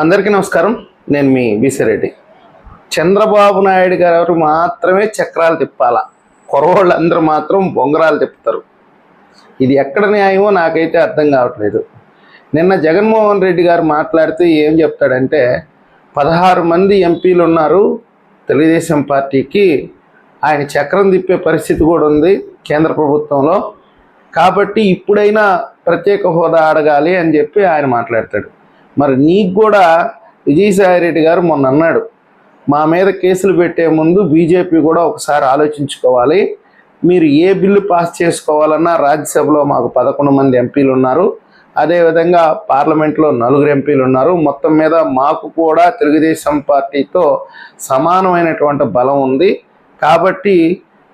అందరికీ నమస్కారం. నేను మీ బీసిరెడ్డి చంద్రబాబు నాయుడు గారు మాత్రమే చక్రాలు తిప్పాలా? కురవాళ్ళందరూ మాత్రం బొంగరాలు తిప్పుతారు. ఇది ఎక్కడ న్యాయమో నాకైతే అర్థం కావట్లేదు. నిన్న జగన్మోహన్ రెడ్డి గారు మాట్లాడుతూ ఏం చెప్తాడంటే పదహారు మంది ఎంపీలు ఉన్నారు. తెలుగుదేశం పార్టీకి ఆయన చక్రం తిప్పే పరిస్థితి కూడా ఉంది కేంద్ర ప్రభుత్వంలో. కాబట్టి ఇప్పుడైనా ప్రత్యేక హోదా అడగాలి అని చెప్పి ఆయన మాట్లాడతాడు. మరి నీకు కూడా విజయసాయిరెడ్డి గారు మొన్న అన్నాడు మా మీద కేసులు పెట్టే ముందు బీజేపీ కూడా ఒకసారి ఆలోచించుకోవాలి. మీరు ఏ బిల్లు పాస్ చేసుకోవాలన్నా రాజ్యసభలో మాకు పదకొండు మంది ఎంపీలు ఉన్నారు. అదేవిధంగా పార్లమెంట్లో నలుగురు ఎంపీలు ఉన్నారు. మొత్తం మీద మాకు కూడా తెలుగుదేశం పార్టీతో సమానమైనటువంటి బలం ఉంది. కాబట్టి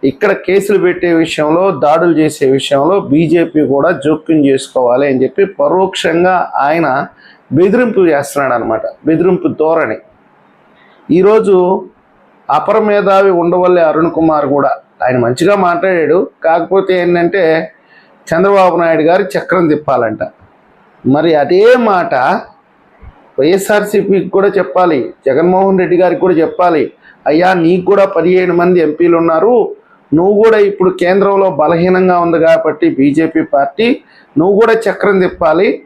ఇక్కడ కేసులు పెట్టే విషయంలో దాడులు చేసే విషయంలో బీజేపీ కూడా జోక్యం చేసుకోవాలి అని చెప్పి పరోక్షంగా ఆయన బెదిరింపు చేస్తున్నాడు అనమాట బెదిరింపు ధోరణి. ఈరోజు అపర మేధావి ఉండవల్లి అరుణ్ కుమార్ కూడా ఆయన మంచిగా మాట్లాడాడు. కాకపోతే ఏంటంటే చంద్రబాబు నాయుడు గారు చక్రం తిప్పాలంట. మరి అదే మాట వైఎస్ఆర్సీపీకి కూడా చెప్పాలి. జగన్మోహన్ రెడ్డి గారికి కూడా చెప్పాలి. అయ్యా నీకు కూడా పదిహేను మంది ఎంపీలు ఉన్నారు. నువ్వు కూడా ఇప్పుడు కేంద్రంలో బలహీనంగా ఉంది కాబట్టి బీజేపీ పార్టీ. నువ్వు కూడా చక్రం తిప్పాలి.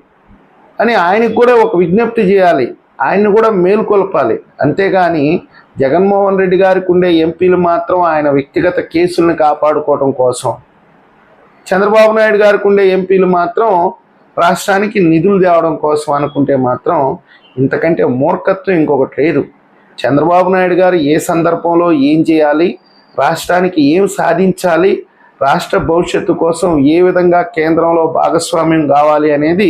అని ఆయనకు కూడా ఒక విజ్ఞప్తి చేయాలి. ఆయన్ని కూడా మేలుకొల్పాలి. అంతేగాని జగన్మోహన్ రెడ్డి గారికి ఉండే ఎంపీలు మాత్రం ఆయన వ్యక్తిగత కేసుల్ని కాపాడుకోవడం కోసం. చంద్రబాబు నాయుడు గారికి ఉండే ఎంపీలు మాత్రం రాష్ట్రానికి నిధులు తేవడం కోసం అనుకుంటే మాత్రం ఇంతకంటే మూర్ఖత్వం ఇంకొకటి లేదు. చంద్రబాబు నాయుడు గారు ఏ సందర్భంలో ఏం చేయాలి? రాష్ట్రానికి ఏం సాధించాలి? రాష్ట్ర భవిష్యత్తు కోసం ఏ విధంగా కేంద్రంలో భాగస్వామ్యం కావాలి అనేది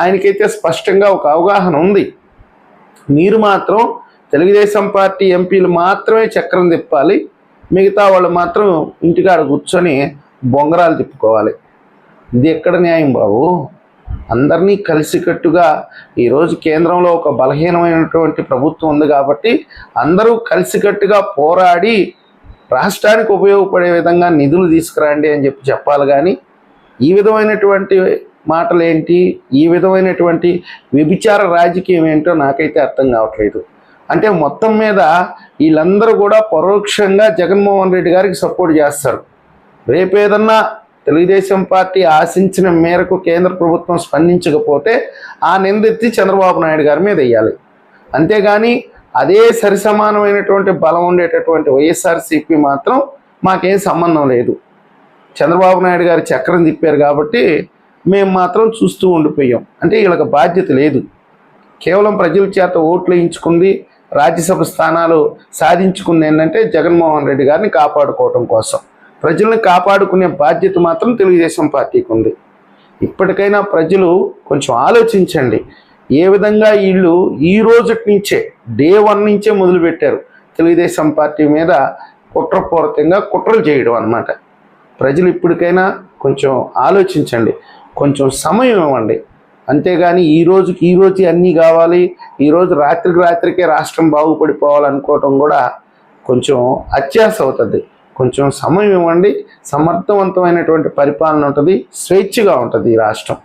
ఆయనకైతే స్పష్టంగా ఒక అవగాహన ఉంది. మీరు మాత్రం తెలుగుదేశం పార్టీ ఎంపీలు మాత్రమే చక్రం తిప్పాలి. మిగతా వాళ్ళు మాత్రం ఇంటికాడ కూర్చొని బొంగరాలు తిప్పుకోవాలి. ఇది ఎక్కడ న్యాయం బాబు? అందరినీ కలిసికట్టుగా ఈరోజు కేంద్రంలో ఒక బలహీనమైనటువంటి ప్రభుత్వం ఉంది కాబట్టి అందరూ కలిసికట్టుగా పోరాడి రాష్ట్రానికి ఉపయోగపడే విధంగా నిధులు తీసుకురండి అని చెప్పి చెప్పాలి కానీ ఈ విధమైనటువంటి మాటలు ఏంటి ఈ విధమైనటువంటి వ్యభిచార రాజకీయం ఏంటో నాకైతే అర్థం కావట్లేదు. అంటే మొత్తం మీద వీళ్ళందరూ కూడా పరోక్షంగా జగన్మోహన్ రెడ్డి గారికి సపోర్ట్ చేస్తారు. రేపేదన్నా తెలుగుదేశం పార్టీ ఆశించిన మేరకు కేంద్ర ప్రభుత్వం స్పందించకపోతే ఆ నిందెత్తి చంద్రబాబు నాయుడు గారి మీద వేయాలి. అంతేగాని అదే సరిసమానమైనటువంటి బలం ఉండేటటువంటి వైఎస్ఆర్సీపీ మాత్రం మాకేం సంబంధం లేదు. చంద్రబాబు నాయుడు గారు చక్రం తిప్పారు కాబట్టి మేము మాత్రం చూస్తూ ఉండిపోయాం. అంటే వీళ్ళకి బాధ్యత లేదు. కేవలం ప్రజల చేత ఓట్లు వేయించుకుంది రాజ్యసభ స్థానాలు సాధించుకుంది ఏంటంటే జగన్మోహన్ రెడ్డి గారిని కాపాడుకోవడం కోసం. ప్రజల్ని కాపాడుకునే బాధ్యత మాత్రం తెలుగుదేశం పార్టీకి ఉంది. ఇప్పటికైనా ప్రజలు కొంచెం ఆలోచించండి. ఏ విధంగా వీళ్ళు ఈ రోజు నుంచే డే వన్ నుంచే మొదలుపెట్టారు. తెలుగుదేశం పార్టీ మీద కుట్రపూరితంగా కుట్రలు చేయడం అన్నమాట. ప్రజలు ఇప్పటికైనా కొంచెం ఆలోచించండి. కొంచెం సమయం ఇవ్వండి. అంతేగాని ఈ రోజుకి ఈ రోజు అన్నీ కావాలి. ఈరోజు రాత్రికి రాత్రికే రాష్ట్రం బాగుపడిపోవాలనుకోవటం కూడా కొంచెం అత్యాస అవుతుంది. కొంచెం సమయం ఇవ్వండి. సమర్థవంతమైనటువంటి పరిపాలన ఉంటుంది. స్వేచ్ఛగా ఉంటుంది ఈ రాష్ట్రం.